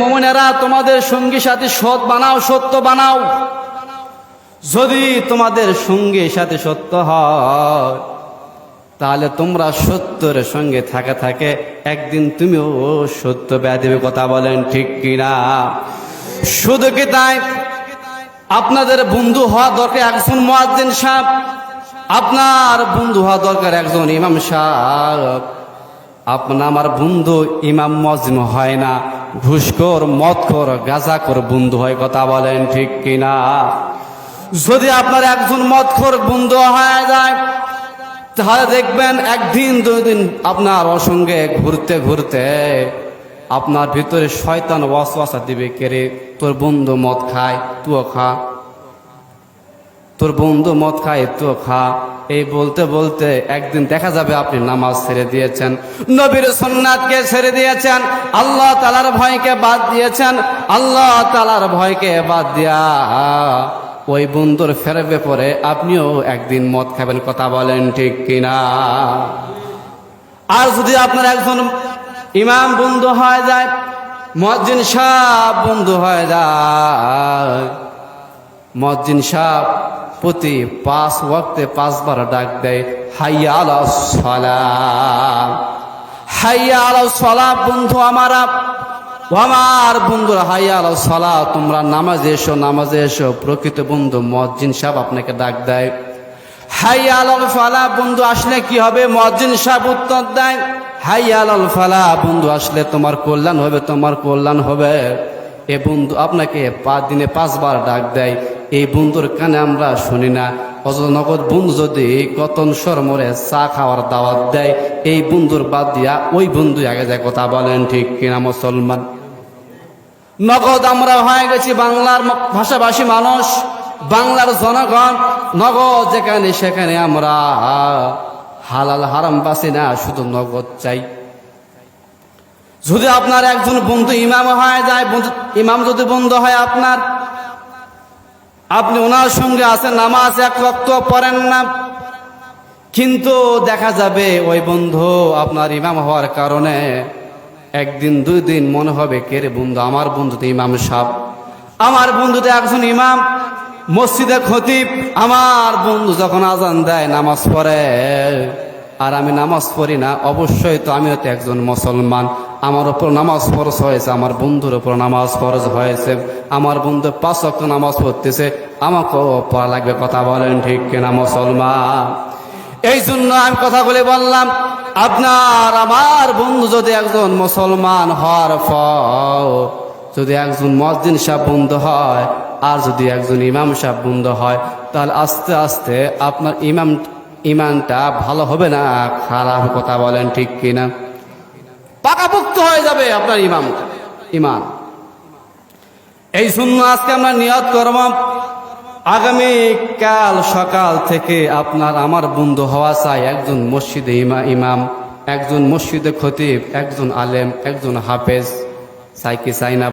মোমনেরা তোমাদের সঙ্গী সাথে সৎ বানাও, সত্য বানাও। যদি তোমাদের সঙ্গী সাথে সত্য হয়, তাহলে তোমরা সত্যের সঙ্গে থাকে থাকে। একদিন তুমিও সত্য ব্যাধিবে কথা বলেন, ঠিক কিনা? শুধু কি তাই? আপনাদের বন্ধু হওয়া দরকার একজন মোয়াজ্জিন সাহেব, আপনার বন্ধু হওয়া দরকার একজন ইমাম সাহেব। আপনার আমার বন্ধু ইমাম মজম হয় না। ঘুষখোর, মদখোর, গাঁজাখোর বন্ধু হয়, কথা বলেন ঠিক কিনা? যদি আপনার একজন মদখোর বন্ধু হয়ে যায়, তাহলে দেখবেন একদিন দুই দিন আপনার অসঙ্গে ঘুরতে ঘুরতে আপনার ভিতরে শয়তান ওয়াসওয়াসা দিবে কেরে তোর বন্ধু মদ খায় তুও খা। তোর বন্ধু মদ খায় তুও খা। এই বলতে বলতে একদিন দেখা যাবে আপনি নামাজ ছেড়ে দিয়েছেন, নবীর সন্ন্যাতকে ছেড়ে দিয়েছেন, আল্লাহ তালার ভয়কে বাদ দিয়েছেন, আল্লাহ তালার ভয়কে বাদ দিয়া ওই বন্ধুর ফেরবে পরে আপনিও একদিন মদ খাবেন কথা বলেন ঠিক কিনা। আর যদি আপনার একজন ইমাম বন্ধু হয়ে যায় মজ্জিন সাহ বন্ধু হয়ে যায় মজ্জিন সাহ প্রতি পাঁচ ওয়াক্তে পাঁচবার ডাক দেয়, হাইয়া আলা সালাম হাইয়া আলা বন্ধু আমারা আমার বন্ধুরা, হাইয়া আলা সালা তোমরা নামাজে এসো নামাজে এসো। প্রকৃত বন্ধু মজ্জিন সাহেব আপনাকে ডাক দেয় হাই আলাল ফালা বন্ধু আসলে কি হবে? মজ্জিন সাহেব উত্তর দেয় হাই আলাল ফালা বন্ধু আসলে তোমার কল্যাণ হবে, তোমার কল্যাণ হবে। এ বন্ধু আপনাকে পাঁচ দিনে পাঁচবার ডাক দেয় এই বন্ধুর কানে আমরা শুনি না। অযথা নগদ বন্ধু যদি কতন সরমরে চা খাওয়ার দাওয়াত দেয়, এই বন্ধুর বাদ দিয়া ওই বন্ধু আগে যায় কথা বলেন, ঠিক কিনা মুসলমান? নগদ আমরা হয়ে গেছি বাংলার ভাষাভাষী মানুষ, বাংলার জনগণ। নগদ যেখানে সেখানে আমরা হালাল হারাম বাসি না, শুধু নগদ চাই। যদি আপনার একজন বন্ধু ইমাম হয়ে যায় ইমাম যদি বন্ধু হয় আপনার আপনি ওনার সঙ্গে আছেন, নামাজ এক রক্ত পড়েন না। কিন্তু দেখা যাবে ওই বন্ধু আপনার ইমাম হওয়ার কারণে একদিন, দুই দিন মনে হবে, কে রে বন্ধু, আমার বন্ধু তো ইমাম সাহ আমার বন্ধু তো একজন ইমাম মসজিদে খতিব। আমার বন্ধু যখন আজান দেয়, নামাজ পড়ে। আর আমি নামাজ পড়ি না, অবশ্যই তো আমিও তো একজন মুসলমান। আমার ওপর নামাজ ফরজ হয়েছে, আমার বন্ধুর ওপর নামাজ ফরজ হয়েছে, আমার বন্ধু পাঁচ অক্ট নামাজ পড়তেছে, আমাকেও পড়া লাগবে, কথা বলেন ঠিক কিনা মুসলমান? এই জন্য আমি কথা বলে বললাম, আপনার, আমার বন্ধু যদি একজন মুসলমান হওয়ার পর যদি একজন মসজিদ সাহেব বন্ধু হয়, আর যদি একজন ইমাম সাহেব বন্ধু হয়, তাহলে আস্তে আস্তে আপনার ইমাম ইমানটা ভালো হবে না? খারাপ কথা বলেন ঠিক কিনা? পাকাপুক্ত হয়ে যাবে আপনার ইমাম। ইমান এই শূন্য আজকে আমরা নিয়ত করব। আগামী কাল সকাল থেকে আপনার আমার বন্ধু হওয়া চাই। একজন মসজিদে ইমা, ইমাম, একজন মসজিদে খতিব, একজন আলেম, একজন হাফেজ। চাই কি, চাই না?